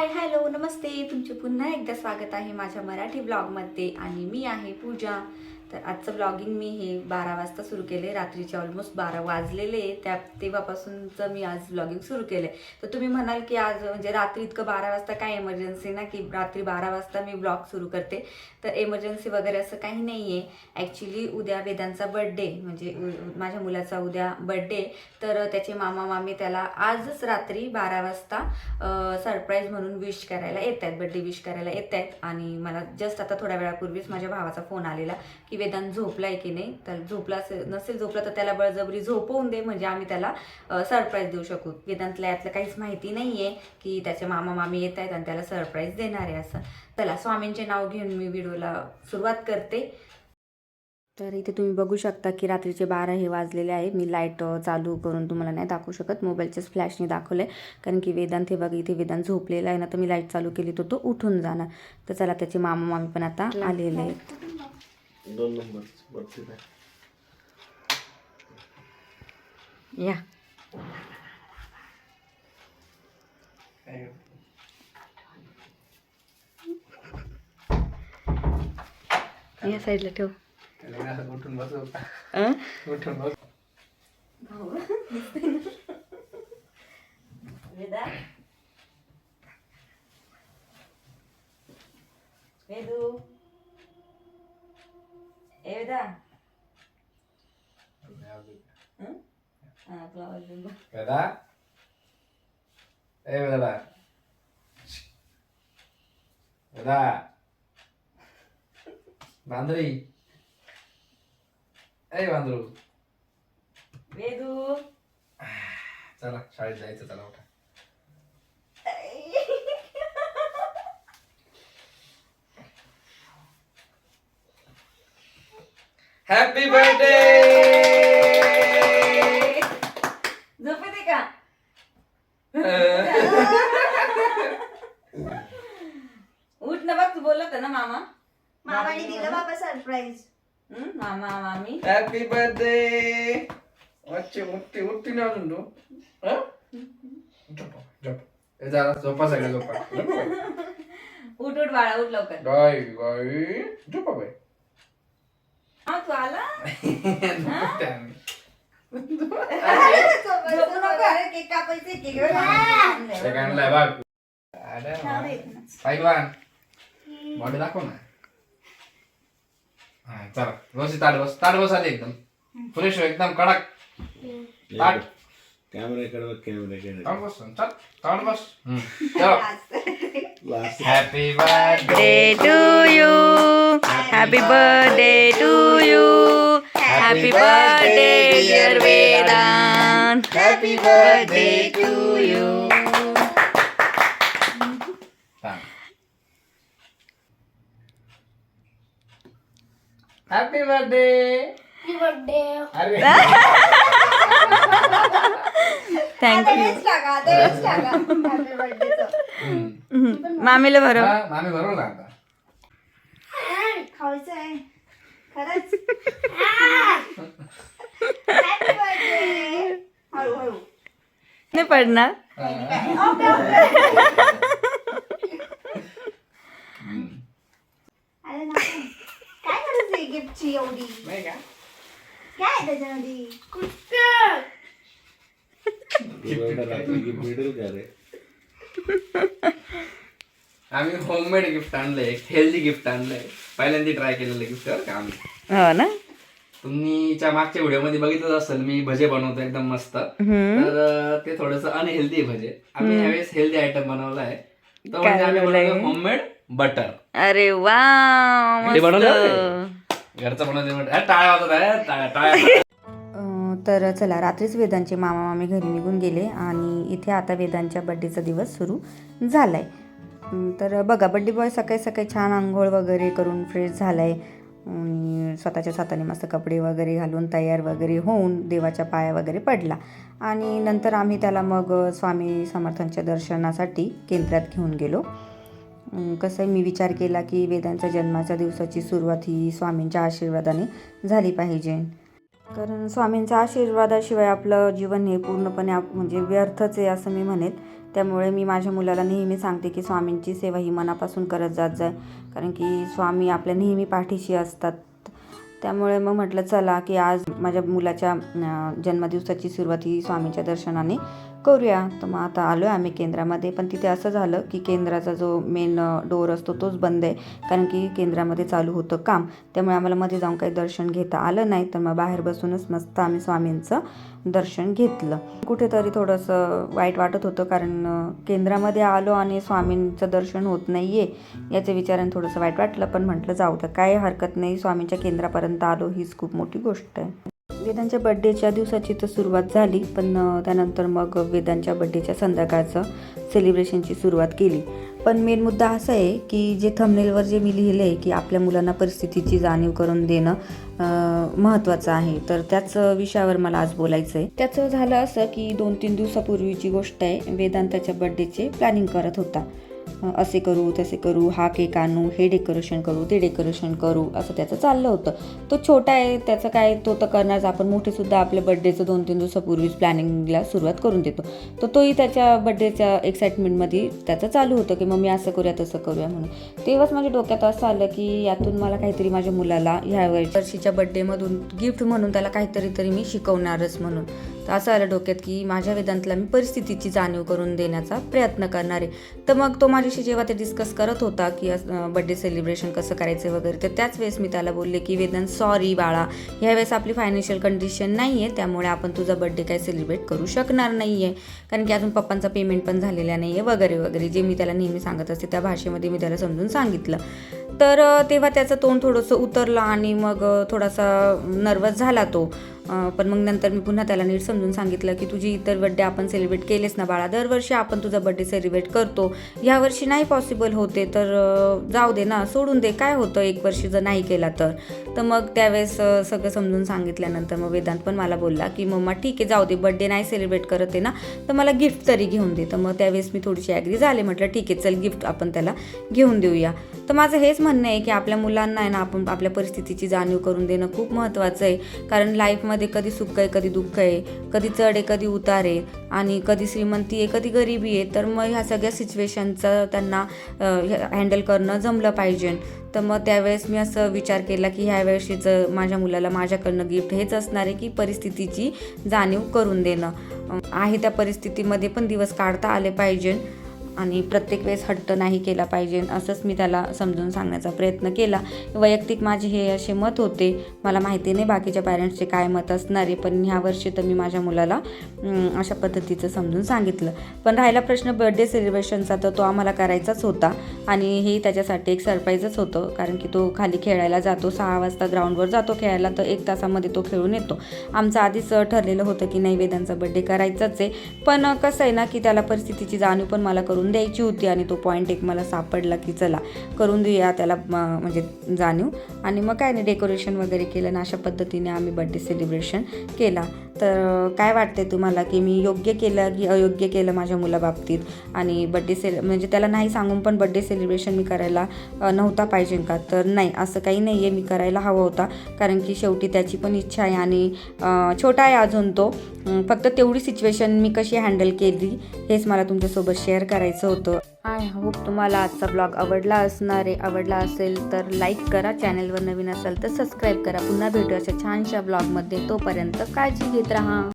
Hi hello नमस्ते. तुमचे पुन्हा एकदा स्वागत आहे माझ्या मराठी ब्लॉगमध्ये आणि मी आहे पूजा. तर आजचं ब्लॉगिंग मी हे बारा वाजता सुरू केले रात्रीचे ऑलमोस्ट बारा वाजलेले त्या तेव्हापासूनचं मी आज ब्लॉगिंग सुरू केलं तर तुम्ही म्हणाल की आज म्हणजे रात्री इतकं बारा वाजता काय इमर्जन्सी ना की रात्री बारा वाजता मी ब्लॉग सुरू करते. तर एमर्जन्सी वगैरे असं काही नाही आहे ॲक्च्युली उद्या वेदांचा बड्डे म्हणजे माझ्या मुलाचा उद्या बड्डे तर त्याचे मामा मामी त्याला आजच रात्री बारा वाजता सरप्राईज म्हणून विश करायला येत आहेत बड्डे विश करायला येत आहेत आणि मला जस्ट आता थोड्या वेळापूर्वीच माझ्या भावाचा फोन आलेला की वेदांत झोपलाय की नाही तर झोपला असेल नसेल झोपला तर त्याला बळजबरी झोपवून दे म्हणजे आम्ही त्याला सरप्राईज देऊ शकू. वेदांतला यातलं काहीच माहिती नाही आहे की त्याचे मामा मामी येत आहेत आणि त्याला सरप्राईज देणार आहे असं. चला स्वामींचे नाव घेऊन मी व्हिडिओला सुरुवात करते. तर इथे तुम्ही बघू शकता की रात्रीचे बारा हे वाजलेले आहे. मी लाइट चालू करून तुम्हाला नाही दाखवू शकत. मोबाईलच्याच फ्लॅशने दाखवलं आहे कारण की वेदांत हे बघ इथे वेदांत झोपलेला आहे ना तर मी लाइट चालू केली तर तो उठून जाणार. तर चला त्याचे मामा मामी पण आता आलेले आहेत. दोन नंबर वरती काय या. या साईडला ठेव. उठून बसव अं? उठून बस वेदा? वेदू? ए वेदा हं? हा, तुला आवाज देऊन बघ. वेदा ए वेदा वेदा बांधरी ए बांधरू वेदू चला शाळेत जायचं चला उठा हॅपी बर्थडे झोप येते का उठ ना बघ तू बोलत होता ना मामा. मामाने दिलं बाबा सरप्राईज हं? मामा मामी. हॅपी बर्थडे अच्छे मुट्टी मुट्टी ना अजून तू. हं? झोपा झोपा. जरा झोपा सगळ्या झोपा. झोपा बाई. उठ उठ बाळा उठ लवकर. गाय झोपा बाई. हा तू आला. झोपू नको अरे केक कापायचे केक आणलाय बघ अरे. पैलवान बॉडी दाखव ना. हा चला. बस ताट बस. ताट बस आली एकदम. फ्रेश हो एकदम कडक. ताट कॅमेऱ्याकडे बघ कॅमेऱ्याकडे ताट बस चल ताट बस. हम्म. चलो. Last. Happy birthday birthday to Happy birthday to you. Happy birthday, dear Vedant. Happy birthday to you. Happy birthday अरे हॅपी हम्म. मामीला बरोबर हा, मामी बरोबर ना आता खायचं आहे. खरंच? हॅपी बर्थडे हळूहळू. नाही पडणार. अरे नाही. काय गरज आहे गिफ्टची एवढी? नाही का? काय आहे त्याच्यामध्ये? मिडल का रे आम्ही होममेड गिफ्ट आणलंय एक हेल्दी गिफ्ट आणलंय. पहिल्यांदा ट्राय केलेलं गिफ्ट बरं का आम्ही? हो ना. तुम्हीच्या मागच्या व्हिडिओमध्ये बघितलं असेल मी भजे बनवतो एकदम मस्त. तर ते थोडस अनहेल्दी भजे. आम्ही यावेळेस हेल्दी आयटम बनवला आहे. तो म्हणजे आम्ही बनवलं होममेड बटर अरे वा बनवलं घरचं बनवलं टाळ्या वाजत आहे टाळ्या टाळ्या अं, तर चला रात्रीच वेदांचे मामा मामी घरी निघून गेले आणि इथे आता वेदांच्या बड्डेचा दिवस सुरू झालाय. तर बघा बड्डे बॉय सकाळी सकाळी छान आंघोळ वगैरे करून फ्रेश झालाय. आणि स्वतःच्या स्वतःने मस्त कपडे वगैरे घालून तयार वगैरे होऊन देवाच्या पाया वगैरे पडला. आणि नंतर आम्ही त्याला मग स्वामी समर्थांच्या दर्शनासाठी केंद्रात घेऊन गेलो. कसं आहे मी विचार केला की वेदांच्या जन्माच्या दिवसाची सुरुवात ही स्वामींच्या आशीर्वादाने झाली पाहिजे. कारण स्वामींच्या आशीर्वादाशिवाय आपलं जीवन हे पूर्णपणे आप म्हणजे व्यर्थच आहे असं मी म्हणेन. त्यामुळे मी माझ्या मुलाला नेहमी सांगते की स्वामींची सेवा ही मनापासून करत जात जाय. कारण की स्वामी आपल्या नेहमी पाठीशी असतात. त्यामुळे मग म्हटलं चला की आज माझ्या मुलाच्या जन्मदिवसाची सुरुवात ही स्वामींच्या दर्शनाने करूया. तर मग आता आलो आहे आम्ही केंद्रामध्ये. पण तिथे असं झालं की केंद्राचा जो मेन डोअर असतो तोच बंद आहे. कारण की केंद्रामध्ये चालू होतं काम. त्यामुळे आम्हाला मध्ये जाऊन काही दर्शन घेता आलं नाही. तर मग बाहेर बसूनच मस्त आम्ही स्वामींचं दर्शन घेतलं. कुठेतरी थोडंसं वाईट वाटत होतं कारण केंद्रामध्ये आलो आणि स्वामींचं दर्शन होत नाही आहे याच्या विचाराने थोडंसं वाईट वाटलं. पण म्हटलं जाऊ तर काय हरकत नाही. स्वामींच्या केंद्रापर्यंत आलो हीच खूप मोठी गोष्ट आहे. वेदांच्या बड्डेच्या दिवसाची तर सुरुवात झाली पण त्यानंतर मग वेदांच्या बड्डेच्या संध्याकाळचं सेलिब्रेशनची सुरुवात केली. पण मेन मुद्दा असा आहे की जे थंबनेलवर जे मी लिहिलं आहे की आपल्या मुलांना परिस्थितीची जाणीव करून देणं महत्त्वाचं आहे. तर त्याच विषयावर मला आज बोलायचं आहे. त्याचं झालं असं की दोन तीन दिवसापूर्वीची गोष्ट आहे. वेदांताच्या बड्डेचे प्लॅनिंग करत होता. असे करू तसे करू हा केक आणू हे डेकोरेशन करू ते डेकोरेशन करू असं त्याचं चाललं होतं. तो छोटा आहे त्याचं काय तो तर करणारच. आपण मोठेसुद्धा आपल्या बड्डेचं दोन तीन दिवसापूर्वीच प्लॅनिंगला सुरुवात करून देतो. तर तोही त्याच्या बड्डेच्या एक्साइटमेंटमध्ये त्याचं चालू होतं की मग मी असं करूया तसं करूया म्हणून. तेव्हाच माझ्या डोक्यात असं आलं की यातून मला काहीतरी माझ्या मुलाला ह्या वर्षीच्या बड्डेमधून गिफ्ट म्हणून त्याला काहीतरी तरी मी शिकवणारच म्हणून. तर असं आलं डोक्यात की माझ्या वेदांतला मी परिस्थितीची जाणीव करून देण्याचा प्रयत्न करणार आहे. तर मग तो माझ्याशी जेव्हा ते डिस्कस करत होता की बड्डे सेलिब्रेशन कसं करायचं वगैरे तर त्याच वेळेस मी त्याला बोलले की वेदांत सॉरी बाळा ह्यावेळेस आपली फायनान्शियल कंडिशन नाही आहे त्यामुळे आपण तुझा बड्डे काय सेलिब्रेट करू शकणार नाही आहे कारण की अजून पप्पांचा पेमेंट पण झालेला नाही आहे वगैरे वगैरे जे मी त्याला नेहमी सांगत असते त्या भाषेमध्ये मी त्याला समजून सांगितलं. तर तेव्हा त्याचं तोंड थोडंसं उतरलं आणि मग थोडासा नर्वस झाला तो. पण मग नंतर मी पुन्हा त्याला नीट समजून सांगितलं की तुझी इतर बड्डे आपण सेलिब्रेट केलेस ना बाळा. दरवर्षी आपण तुझा बड्डे सेलिब्रेट करतो. यावर्षी नाही पॉसिबल होते तर जाऊ दे ना सोडून दे. काय होतं एक वर्षी जर नाही केला तर? तर मग त्यावेळेस सगळं समजून सांगितल्यानंतर मग वेदांत पण मला बोलला की मम्मा ठीक आहे जाऊ दे बड्डे नाही सेलिब्रेट करत आहे ना तर मला गिफ्ट तरी घेऊन दे. तर मग त्यावेळेस मी थोडीशी ॲग्री झाले. म्हटलं ठीक आहे चल गिफ्ट आपण त्याला घेऊन देऊया. तर माझं हेच म्हणणं आहे की आपल्या मुलांना आहे ना आपण आपल्या परिस्थितीची जाणीव करून देणं खूप महत्त्वाचं आहे. कारण लाईफमध्ये कधी सुख आहे कधी दुःख आहे कधी चढ आहे कधी उतार आहे आणि कधी श्रीमंती आहे कधी गरिबी आहे तर मग ह्या सगळ्या सिच्युएशनचं त्यांना हँडल करणं जमलं पाहिजे. तर मग त्यावेळेस मी असं विचार केला की ह्या वेळेशीचं माझ्या मुलाला माझ्याकडनं गिफ्ट हेच असणार आहे की परिस्थितीची जाणीव करून देणं. आहे त्या परिस्थितीमध्ये पण दिवस काढता आले पाहिजे. आणि प्रत्येक वेळेस हट्ट नाही केला पाहिजे असंच मी त्याला समजून सांगण्याचा प्रयत्न केला. वैयक्तिक माझे हे असे मत होते. मला माहिती नाही बाकीच्या पॅरेंट्सचे काय मत असणार आहे पण ह्या वर्षी तर मी माझ्या मुलाला अशा पद्धतीचं समजून सांगितलं. पण राहिला प्रश्न बर्थडे सेलिब्रेशनचा तर तो आम्हाला करायचाच होता. आणि हे त्याच्यासाठी एक सरप्राईजच होतं कारण की तो खाली खेळायला जातो सहा वाजता ग्राउंडवर जातो खेळायला तर एक तासामध्ये तो खेळून येतो. आमचं आधीच ठरलेलं होतं की नाही वेदांचा बड्डे करायचाच आहे. पण कसं आहे ना की त्याला परिस्थितीची जाणीव पण मला करून द्यायची होती आणि तो पॉईंट एक मला सापडला की चला करून देऊया त्याला म्हणजे जाणीव. आणि मग काय नाही डेकोरेशन वगैरे केलं ना अशा पद्धतीने आम्ही बड्डे सेलिब्रेशन केला. तर काय वाटते तुम्हाला की मी योग्य केलं की अयोग्य केलं माझ्या मुलाबाबतीत? आणि बड्डे सेल म्हणजे त्याला नाही सांगून पण बड्डे सेलिब्रेशन मी करायला नव्हता पाहिजे का? तर नाही असं काही नाही आहे मी करायला हवा होता. कारण की शेवटी त्याची पण इच्छा आहे आणि छोटा आहे अजून तो. फक्त तेवढी सिच्युएशन मी कशी हँडल केली हेच मला तुमच्यासोबत शेअर करायचं होतं. आय होप तुम्हाला आजचा ब्लॉग आवडला असणार आहे. आवडला असेल तर लाईक करा. चॅनलवर नवीन असाल तर सबस्क्राईब करा. पुन्हा भेटू अशा छानशा ब्लॉगमध्ये तोपर्यंत काळजी घेत राहा.